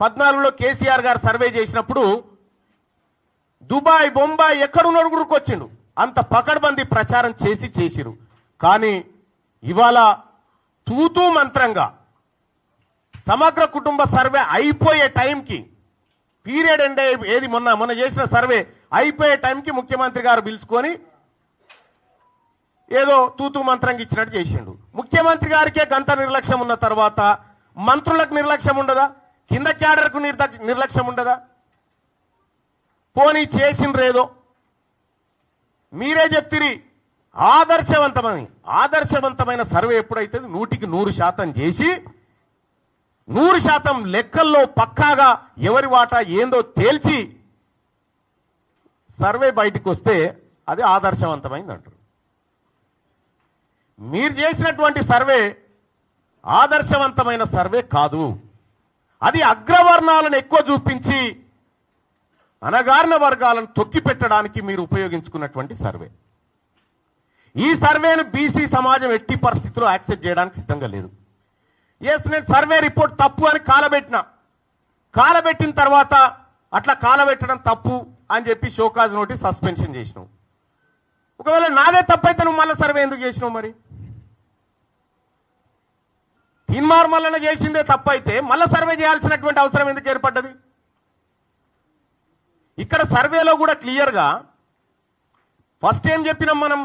పద్నాలుగులో కేసీఆర్ గారు సర్వే చేసినప్పుడు దుబాయ్ బొంబాయి ఎక్కడున్నాడు కూడా వచ్చిండు అంత పకడ్బందీ ప్రచారం చేసి చేసిరు. కానీ ఇవాళ తూతూ మంత్రంగా సమగ్ర కుటుంబ సర్వే అయిపోయే టైంకి పీరియడ్ అంటే ఏది మొన్న మొన్న చేసిన సర్వే అయిపోయే టైంకి ముఖ్యమంత్రి గారు పిలుచుకొని ఏదో తూతూ మంత్రంగా ఇచ్చినట్టు చేసిండు. ముఖ్యమంత్రి గారికే గంత నిర్లక్ష్యం ఉన్న తర్వాత మంత్రులకు నిర్లక్ష్యం ఉండదా? కింద క్యాడర్కు నిర్లక్ష్యం ఉండదా? పోనీ చేసిండ్రేదో? మీరే చెప్తిరి ఆదర్శవంతమని. ఆదర్శవంతమైన సర్వే ఎప్పుడైతే నూటికి నూరు శాతం చేసి నూరు శాతం లెక్కల్లో పక్కాగా ఎవరి వాటా ఏందో తేల్చి సర్వే బయటకు వస్తే అది ఆదర్శవంతమైంది అంటారు మీరు చేసినటువంటి సర్వే ఆదర్శవంతమైన సర్వే కాదు. అది అగ్రవర్ణాలను ఎక్కువ చూపించి అనగారిన వర్గాలను తొక్కి పెట్టడానికి మీరు ఉపయోగించుకున్నటువంటి సర్వే. ఈ సర్వేను బీసీ సమాజం ఎట్టి పరిస్థితుల్లో యాక్సెప్ట్ చేయడానికి సిద్ధంగా లేదు. ఎస్ నేను సర్వే రిపోర్ట్ తప్పు అని కాలబెట్టిన. కాలబెట్టిన తర్వాత అట్లా కాలబెట్టడం తప్పు అని చెప్పి షోకాజ్ నోటీస్ సస్పెన్షన్ చేసినావు. ఒకవేళ నాదే తప్పైతే నువ్వు మళ్ళీ సర్వే ఎందుకు చేసినావు మరి? తీన్మార్మల్లన చేసిందే తప్పైతే మళ్ళీ సర్వే చేయాల్సినటువంటి అవసరం ఎందుకు ఏర్పడ్డది? ఇక్కడ సర్వేలో కూడా క్లియర్గా ఫస్ట్ ఏం చెప్పినాం మనం?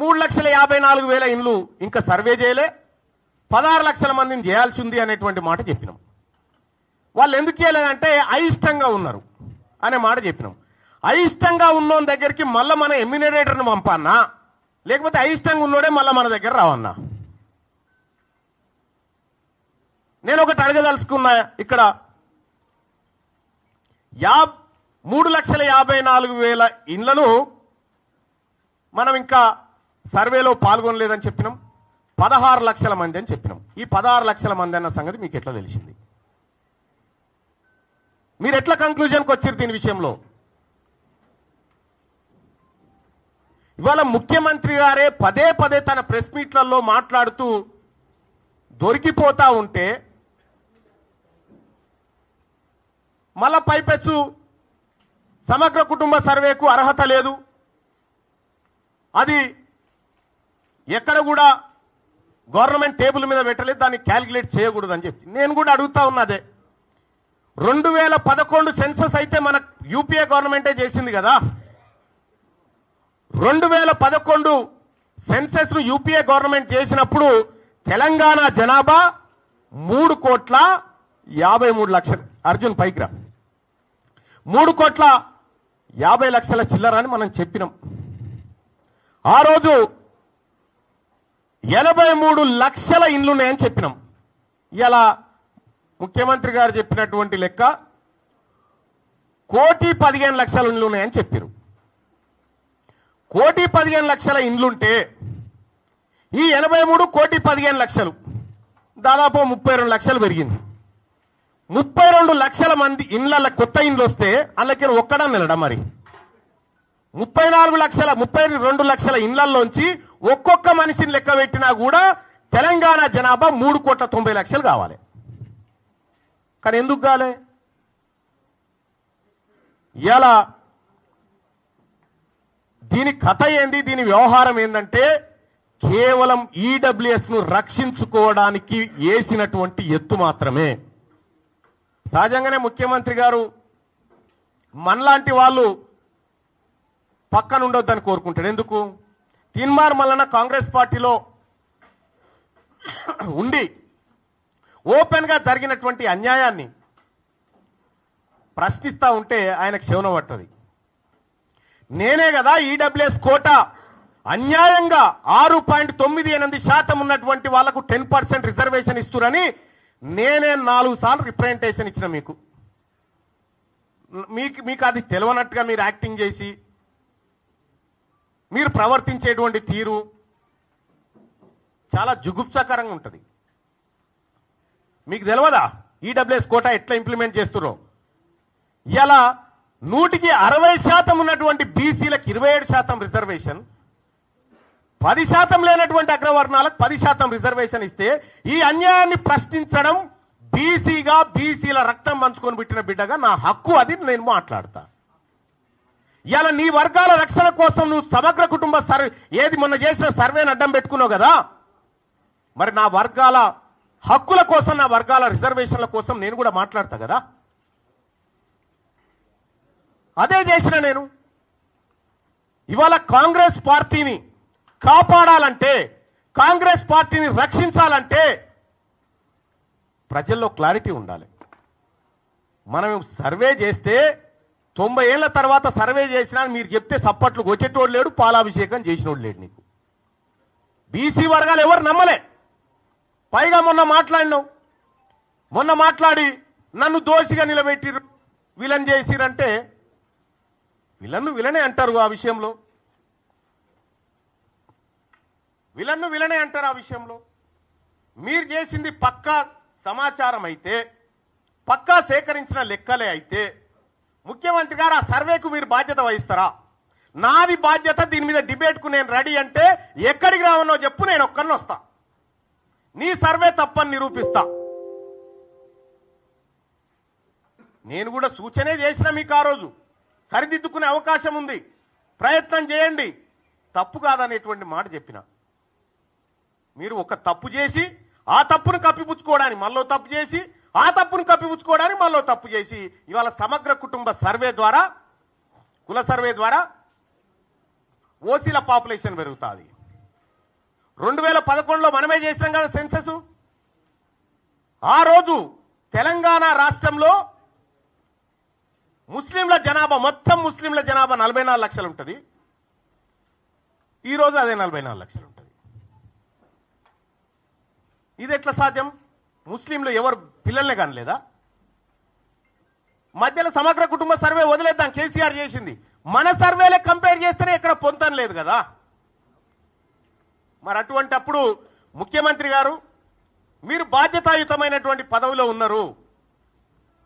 మూడు లక్షల యాభై నాలుగు వేల ఇండ్లు ఇంకా సర్వే చేయలే. పదహారు లక్షల మందిని చేయాల్సి ఉంది అనేటువంటి మాట చెప్పినాం. వాళ్ళు ఎందుకు చేయలేదంటే అయిష్టంగా ఉన్నారు అనే మాట చెప్పినాం. అయిష్టంగా ఉన్నోని దగ్గరికి మళ్ళీ మన ఎమ్యూనరేటర్ని పంపన్నా లేకపోతే అయిష్టంగా ఉన్నోడే మళ్ళీ మన దగ్గర రావన్నా. నేను ఒకటి అడగదలుచుకున్నా ఇక్కడ. యా మూడు లక్షల యాభై నాలుగు వేల ఇండ్లను మనం ఇంకా సర్వేలో పాల్గొనలేదని చెప్పినాం. పదహారు లక్షల మంది అని చెప్పినాం. ఈ పదహారు లక్షల మంది అన్న సంగతి మీకు ఎట్లా తెలిసింది? మీరు ఎట్లా కంక్లూజన్కి వచ్చారు దీని విషయంలో? ఇవాళ ముఖ్యమంత్రి గారే పదే పదే తన ప్రెస్ మీట్లలో మాట్లాడుతూ దొరికిపోతా ఉంటే మళ్ళా పైపెచ్చు. సమగ్ర కుటుంబ సర్వేకు అర్హత లేదు. అది ఎక్కడ కూడా గవర్నమెంట్ టేబుల్ మీద పెట్టలేదు దాన్ని క్యాలిక్యులేట్ చేయకూడదు అని చెప్పి. నేను కూడా అడుగుతా ఉన్నదే. రెండు వేల పదకొండు సెన్సస్ అయితే మన యూపీఏ గవర్నమెంటే చేసింది కదా. రెండు వేల పదకొండు సెన్సెస్ను యూపీఏ గవర్నమెంట్ చేసినప్పుడు తెలంగాణ జనాభా మూడు కోట్ల యాభై మూడు లక్షలు. అర్జున్ పైకి రా. మూడు కోట్ల యాభై లక్షల చిల్లర అని మనం చెప్పినాం. ఆ రోజు ఎనభై మూడు లక్షల ఇండ్లు ఉన్నాయని చెప్పినాం. ఇలా ముఖ్యమంత్రి గారు చెప్పినటువంటి లెక్క కోటి పదిహేను లక్షల ఇండ్లు ఉన్నాయని చెప్పారు. కోటి పదిహేను లక్షల ఇండ్లుంటే ఈ ఎనభై మూడు కోటి పదిహేను లక్షలు దాదాపు ముప్పై రెండు లక్షలు పెరిగింది. ముప్పై రెండు లక్షల మంది ఇండ్ల కొత్త ఇండ్లు వస్తే అందులోకి ఒక్కడం నిలడం మరి? ముప్పై నాలుగు లక్షల ముప్పై రెండు లక్షల ఇండ్లలోంచి ఒక్కొక్క మనిషిని లెక్క పెట్టినా కూడా తెలంగాణ జనాభా మూడు కోట్ల తొంభై లక్షలు కావాలి. కానీ ఎందుకు కాలే? ఇలా దీని కథ ఏంది? దీని వ్యవహారం ఏంటంటే కేవలం ఈడబ్ల్యూఎస్ను రక్షించుకోవడానికి వేసినటువంటి ఎత్తు మాత్రమే. సహజంగానే ముఖ్యమంత్రి గారు మనలాంటి వాళ్ళు పక్కన ఉండొద్దని కోరుకుంటాడు ఎందుకు? తీన్మార్ మల్లన కాంగ్రెస్ పార్టీలో ఉండి ఓపెన్గా జరిగినటువంటి అన్యాయాన్ని ప్రశ్నిస్తూ ఉంటే ఆయనకు శవనం పట్టది. నేనే కదా ఈడబ్ల్యూఎస్ కోట. అన్యాయంగా ఆరు పాయింట్ తొమ్మిది ఎనిమిది శాతం ఉన్నటువంటి వాళ్ళకు టెన్ పర్సెంట్ రిజర్వేషన్ ఇస్తురని నేనే నాలుగు సార్లు రిప్రజెంటేషన్ ఇచ్చిన మీకు. మీకు మీకు అది తెలియనట్టుగా మీరు యాక్టింగ్ చేసి మీరు ప్రవర్తించేటువంటి తీరు చాలా జుగుప్సాకరంగా ఉంటుంది. మీకు తెలియదా ఈడబ్ల్యూఎస్ కోటా ఎట్లా ఇంప్లిమెంట్ చేస్తున్నారో ఇలా నూటికి అరవై శాతం ఉన్నటువంటి బీసీలకు ఇరవై ఏడు శాతం రిజర్వేషన్ పది శాతం లేనటువంటి అగ్రవర్ణాలకు పది శాతం రిజర్వేషన్ ఇస్తే ఈ అన్యాయాన్ని ప్రశ్నించడం బీసీగా బీసీల రక్తం పంచుకొని పెట్టిన బిడ్డగా నా హక్కు అది నేను మాట్లాడతా. ఇలా నీ వర్గాల రక్షణ కోసం నువ్వు సమగ్ర కుటుంబ సర్వే ఏది మొన్న చేసిన సర్వేని అడ్డం పెట్టుకున్నావు కదా? మరి నా వర్గాల హక్కుల కోసం నా వర్గాల రిజర్వేషన్ల కోసం నేను కూడా మాట్లాడతా కదా? అదే చేసిన నేను. ఇవాళ కాంగ్రెస్ పార్టీని కాపాడాలంటే కాంగ్రెస్ పార్టీని రక్షించాలంటే ప్రజల్లో క్లారిటీ ఉండాలి. మనం సర్వే చేస్తే తొంభై ఏళ్ళ తర్వాత సర్వే చేసినా మీరు చెప్తే సప్పట్లు కొట్టేటోడు లేడు పాలాభిషేకం చేసినోడు లేడు నీకు. బీసీ వర్గాలు ఎవరు నమ్మలే. పైగా మొన్న మాట్లాడినావు. మొన్న మాట్లాడి నన్ను దోషిగా నిలబెట్టిరు విలన్ చేసిరంటే విలన్ను విలనే అంటారు ఆ విషయంలో. విలన్ను విలనే అంటారు ఆ విషయంలో. మీరు చేసింది పక్కా సమాచారం అయితే పక్కా సేకరించిన లెక్కలే అయితే ముఖ్యమంత్రి గారు ఆ సర్వేకు మీరు బాధ్యత వహిస్తారా? నాది బాధ్యత దీని మీద డిబేట్కు నేను రెడీ అంటే ఎక్కడికి రావనో చెప్పు నేను ఒక్కరిని వస్తా. నీ సర్వే తప్పని నిరూపిస్తా. నేను కూడా సూచనే చేసిన మీకు ఆ రోజు. సరిదిద్దుకునే అవకాశం ఉంది. ప్రయత్నం చేయండి. తప్పు కాదనేటువంటి మాట చెప్పిన. మీరు ఒక తప్పు చేసి ఆ తప్పును కప్పిపుచ్చుకోవడానికి మళ్ళీ తప్పు చేసి ఆ తప్పును కప్పిపుచ్చుకోవడానికి మళ్ళీ తప్పు చేసి ఇవాళ సమగ్ర కుటుంబ సర్వే ద్వారా కుల సర్వే ద్వారా ఓసీల పాపులేషన్ పెరుగుతుంది. రెండు వేల పదకొండులో మనమే చేసినాం కదా సెన్సస్? ఆ రోజు తెలంగాణ రాష్ట్రంలో ముస్లింల జనాభా మొత్తం ముస్లింల జనాభా నలభై నాలుగు లక్షలు ఉంటుంది. ఈరోజు అదే నలభై నాలుగు లక్షలు ఇది ఎట్లా సాధ్యం? ముస్లింలు ఎవరు పిల్లల్నే కానలేదా? మధ్యలో సమగ్ర కుటుంబ సర్వే వదిలేద్దాం కేసీఆర్ చేసింది. మన సర్వేలే కంపేర్ చేస్తేనే ఇక్కడ పొంతం లేదు కదా? మరి అటువంటప్పుడు ముఖ్యమంత్రి గారు మీరు బాధ్యతాయుతమైనటువంటి పదవిలో ఉన్నారు.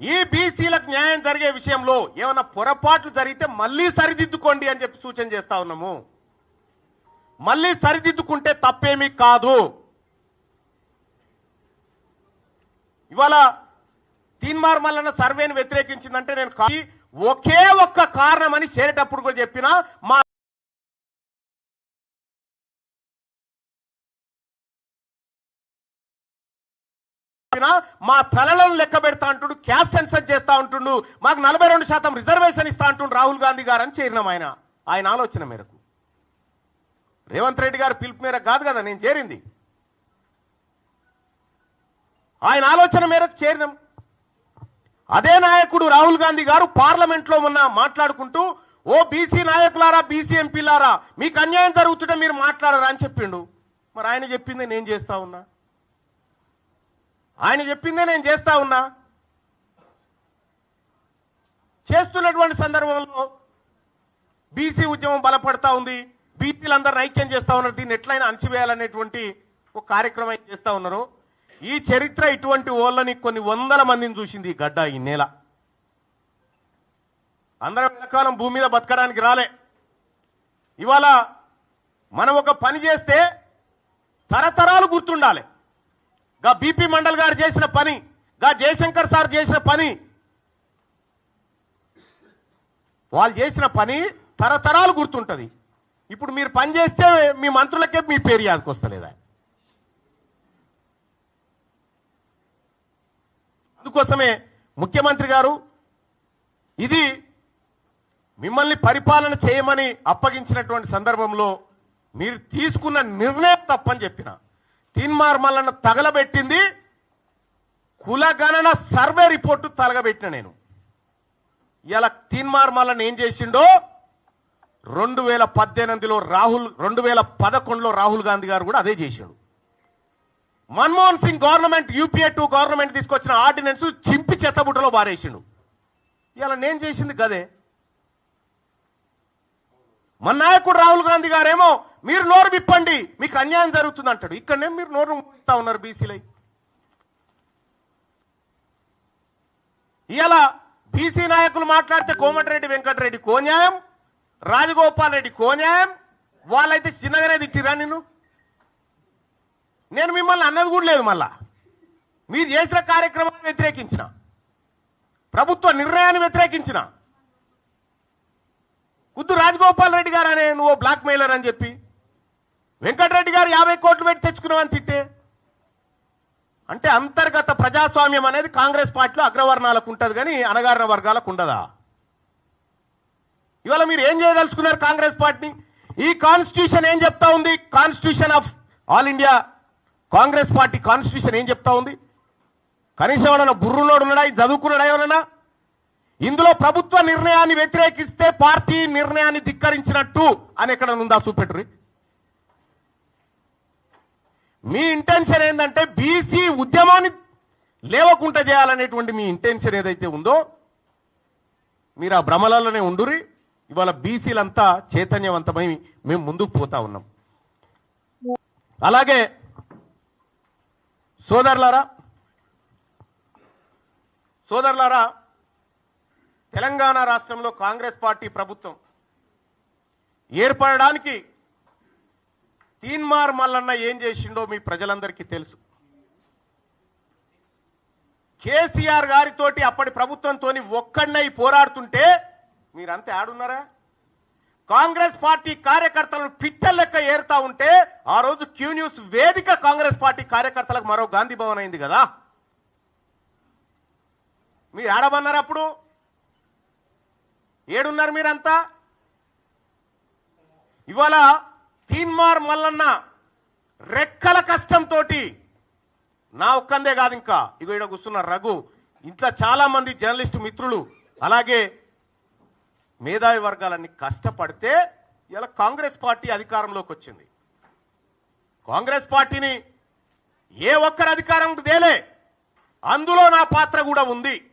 ఈ బీసీలకు న్యాయం జరిగే విషయంలో ఏమైనా పొరపాట్లు జరిగితే మళ్ళీ సరిదిద్దుకోండి అని చెప్పి సూచన చేస్తా ఉన్నాము. మళ్ళీ సరిదిద్దుకుంటే తప్పేమీ కాదు. ఇవాళ తీన్మార్ మల్లన్న సర్వేని వ్యతిరేకించిందంటే నేను ఒకే ఒక్క కారణం అని చేరేటప్పుడు కూడా చెప్పిన మా మా తలలను లెక్క పెడతా అంటుండు క్యాస్ట్ సెన్సర్ చేస్తా ఉంటుండు మాకు నలభై రెండు శాతం రిజర్వేషన్ ఇస్తా అంటుండు రాహుల్ గాంధీ గారు అని చేరినాం ఆయన. ఆయన ఆలోచన మేరకు. రేవంత్ రెడ్డి గారు పిలుపు మేరకు కాదు కదా నేను చేరింది. ఆయన ఆలోచన మేరకు చేరినాం. అదే నాయకుడు రాహుల్ గాంధీ గారు పార్లమెంట్లో మొన్న మాట్లాడుకుంటూ ఓ బీసీ నాయకులారా బీసీ ఎంపీలారా మీకు అన్యాయం జరుగుతుంటే మీరు మాట్లాడరా అని చెప్పిండు. మరి ఆయన చెప్పిందే నేను చేస్తా ఉన్నా. ఆయన చెప్పిందే నేను చేస్తా ఉన్నా. చేస్తున్నటువంటి సందర్భంలో బీసీ ఉద్యమం బలపడతా ఉంది. బీసీలందరూ ఐక్యం చేస్తా ఉన్నారు. దీన్ని ఎట్లయినా అణచివేయాలనేటువంటి ఒక కార్యక్రమం చేస్తా ఉన్నారు. ఈ చరిత్ర ఇటువంటి ఓళ్ళని కొన్ని వందల మందిని చూసింది ఈ గడ్డ ఈ నేల. అందరం ఎంతకాలం భూమి మీద బతకడానికి రాలే. ఇవాళ మనం ఒక పని చేస్తే తరతరాలు గుర్తుండాలి. గా బీపీ మండల్ గారు చేసిన పని గా జయశంకర్ సార్ చేసిన పని వాళ్ళు చేసిన పని తరతరాలు గుర్తుంటుంది. ఇప్పుడు మీరు పని చేస్తే మీ మంత్రులకే మీ పేరు యాదకొస్తలేదా అందుకోసమే ముఖ్యమంత్రి గారు ఇది మిమ్మల్ని పరిపాలన చేయమని అప్పగించినటువంటి సందర్భంలో మీరు తీసుకున్న నిర్ణయం తప్పని చెప్పిన. తీన్మార్ మల్లన్న తగలబెట్టింది. కులగణన సర్వే రిపోర్టు తలగబెట్టిన నేను. ఇలా తీన్మార్ మల్లన్న ఏం చేసిండో? రెండు వేల పద్దెనిమిదిలో రాహుల్ రెండు వేల పదకొండులో రాహుల్ గాంధీ గారు కూడా అదే చేశాడు. Manmohan Singh government UPA two government తీసుకొచ్చిన ఆర్డినెన్స్ చింపి చెత్తబుట్టలో బారేసిండు. ఇలా నేను చేసింది గదే. మన నాయకుడు రాహుల్ గాంధీ గారేమో మీరు నోరు విప్పండి మీకు అన్యాయం జరుగుతుంది అంటాడు ఇక్కడనే మీరు నోరు ఇస్తా ఉన్నారు బీసీలై. ఇలా బీసీ నాయకులు మాట్లాడితే కోమటిరెడ్డి వెంకటరెడ్డి కోన్యాయం రాజగోపాల్ రెడ్డి కోన్యాయం వాళ్ళైతే చిన్నగానే తిట్టిరా నిన్ను? నేను మిమ్మల్ని అన్నది కూడా లేదు మళ్ళా. మీరు చేసిన కార్యక్రమాన్ని వ్యతిరేకించిన. ప్రభుత్వ నిర్ణయాన్ని వ్యతిరేకించిన. కుద్దు రాజగోపాల్ రెడ్డి గారు అనే నువ్వు బ్లాక్ మెయిలర్ అని చెప్పి. వెంకటరెడ్డి గారు యాభై కోట్లు పెట్టి తెచ్చుకున్నావని తిట్టే. అంటే అంతర్గత ప్రజాస్వామ్యం అనేది కాంగ్రెస్ పార్టీలో అగ్రవర్ణాలకు ఉంటుంది కానీ అనగారిన వర్గాలకు ఉండదా? ఇవాళ మీరు ఏం చేయదలుచుకున్నారు కాంగ్రెస్ పార్టీని? ఈ కాన్స్టిట్యూషన్ ఏం చెప్తా ఉంది? Constitution of All India Congress party constitution ఏం చెప్తా ఉంది? కనీసం ఎవడన్నా బుర్రునోడు ఉన్నాడా? చదువుకున్నాడా ఎవరన్నా ఇందులో ప్రభుత్వ నిర్ణయాన్ని వ్యతిరేకిస్తే పార్టీ నిర్ణయాన్ని ధిక్కరించినట్టు అని ఎక్కడ ఉందా చూపెట్టురి మీ ఇంటెన్షన్ ఏంటంటే బీసీ ఉద్యమాన్ని లేవకుండా చేయాలనేటువంటి మీ ఇంటెన్షన్ ఏదైతే ఉందో మీరు ఆ భ్రమలలోనే ఉండురి ఇవాళ బీసీలంతా చైతన్యవంతమై మేము ముందుకు పోతా ఉన్నాం. అలాగే సోదరులారా సోదరులారా తెలంగాణ రాష్ట్రంలో కాంగ్రెస్ పార్టీ ప్రభుత్వం ఏర్పడడానికి తీన్మార్ మల్లన్న ఏం చేసిండో మీ ప్రజలందరికీ తెలుసు. కేసీఆర్ గారితోటి అప్పటి ప్రభుత్వంతో ఒక్కడినై పోరాడుతుంటే మీరంతా ఆడున్నారా? కాంగ్రెస్ పార్టీ కార్యకర్తలను పిట్ట లెక్క ఏరుతా ఉంటే ఆ రోజు క్యూ న్యూస్ వేదిక కాంగ్రెస్ పార్టీ కార్యకర్తలకు మరో గాంధీ భవన్ అయింది కదా. మీరు ఆడమన్నారు అప్పుడు? ఏడున్నారు మీరంతా? ఇవాళ తీన్మార్ మల్లన్న రెక్కల కష్టంతో నా ఒక్కందే కాదు ఇంకా. ఇగో ఇక్కడ కూర్చున్న రఘు. ఇంట్లో చాలా మంది జర్నలిస్టు మిత్రులు. అలాగే మేధావి వర్గాలన్నీ కష్టపడితే ఇలా కాంగ్రెస్ పార్టీ అధికారంలోకి వచ్చింది. కాంగ్రెస్ పార్టీని ఏ ఒక్కరు అధికారం తేలే. అందులో నా పాత్ర కూడా ఉంది.